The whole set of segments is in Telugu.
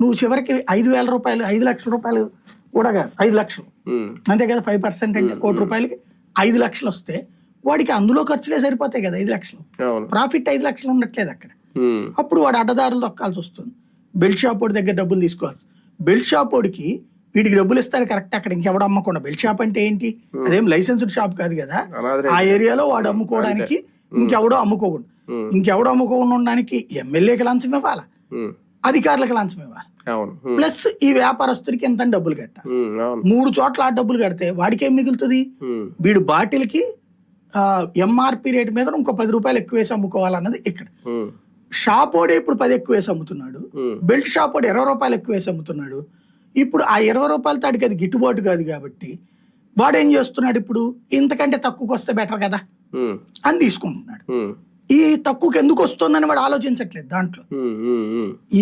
నువ్వు చివరికి ఐదు వేల రూపాయలు ఐదు లక్షల రూపాయలు కూడా కాదు ఐదు లక్షలు. అంతే కదా ఫైవ్ పర్సెంట్ అంటే కోటి రూపాయలకి ఐదు లక్షలు వస్తే వాడికి అందులో ఖర్చులే సరిపోతాయి కదా ఐదు లక్షలు. ప్రాఫిట్ ఐదు లక్షలు ఉండట్లేదు అక్కడ. అప్పుడు వాడు అడ్డదారులు తొక్కాల్సి వస్తుంది. బెల్ట్ షాప్ వాడి దగ్గర డబ్బులు తీసుకోవాలి బెల్ట్ షాప్ వాడికి వీడికి డబ్బులు ఇస్తాడు కరెక్ట్ అక్కడ ఇంకెవడు అమ్మకుండా. బెల్ట్ షాప్ అంటే ఏంటి? అదేం లైసెన్స్డ్ షాప్ కాదు కదా. ఆ ఏరియాలో వాడు అమ్ముకోవడానికి ఇంకెవడో అమ్ముకోకుండా. ఇంకెవడో అమ్ముకోకుండా ఉండడానికి ఎమ్మెల్యేకి లంచం ఇవ్వాలి? అధికారులకు లంచం ఇవ్వాలి. ప్లస్ ఈ వ్యాపారస్తుడికి ఎంత డబ్బులు కట్టాలి మూడు చోట్ల ఆ డబ్బులు కడితే వాడికి ఏం మిగులుతుంది వీడు బాటిల్కి ఎంఆర్పి రేట్ మీద ఇంకో పది రూపాయలు ఎక్కువ వేసి అమ్ముకోవాలన్నది ఇక్కడ. ఉమ్, షాప్ వాడే ఇప్పుడు పది ఎక్కువ వేసి అమ్ముతున్నాడు. బెల్ట్ షాప్ వాడు ఇరవై రూపాయలు ఎక్కువ వేసి అమ్ముతున్నాడు. ఇప్పుడు ఆ ఇరవై రూపాయల తాడికి అది గిట్టుబాటు కాదు కాబట్టి వాడు ఏం చేస్తున్నాడు ఇప్పుడు? ఇంతకంటే తక్కువకి వస్తే బెటర్ కదా? అని తీసుకుంటున్నాడు. ఈ తక్కువకి ఎందుకు వస్తుందని వాడు ఆలోచించట్లేదు దాంట్లో.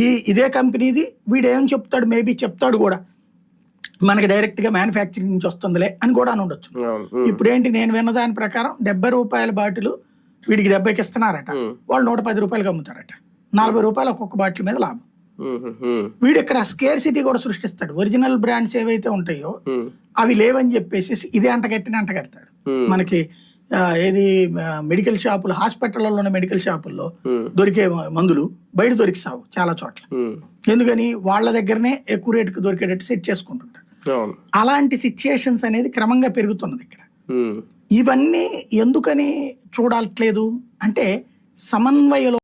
ఈ ఇదే కంపెనీది వీడు ఏం చెప్తాడు మేబీ చెప్తాడు కూడా. మనకి డైరెక్ట్గా మ్యానుఫ్యాక్చరింగ్ నుంచి వస్తుందిలే అని కూడా అని ఉండొచ్చు. ఇప్పుడు ఏంటి నేను విన్న దాని ప్రకారం డెబ్బై రూపాయల బాటిల్ వీడికి డెబ్బైకి ఇస్తున్నారట. వాళ్ళు నూట పది రూపాయలకి అమ్ముతారట. నలభై రూపాయలు ఒక్కొక్క బాటిల్ మీద లాభం. వీడు ఇక్కడ స్కేర్ సిటీ కూడా సృష్టిస్తాడు. ఒరిజినల్ బ్రాండ్స్ ఏవైతే ఉంటాయో అవి లేవని చెప్పేసి ఇదే అంటగట్టిన అంటగడతాడు. మనకి ఏది మెడికల్ షాపులు హాస్పిటల్లో ఉన్న మెడికల్ షాపుల్లో. దొరికే మందులు బయట దొరికిసావు చాలా చోట్ల. ఎందుకని వాళ్ళ దగ్గరనే ఎక్కువ రేటుకి దొరికేటట్టు సెట్ చేసుకుంటుంటారు. అలాంటి సిచ్యుయేషన్స్ అనేది క్రమంగా పెరుగుతున్నది ఇక్కడ. ఇవన్నీ ఎందుకని చూడట్లేదు అంటే సమన్వయ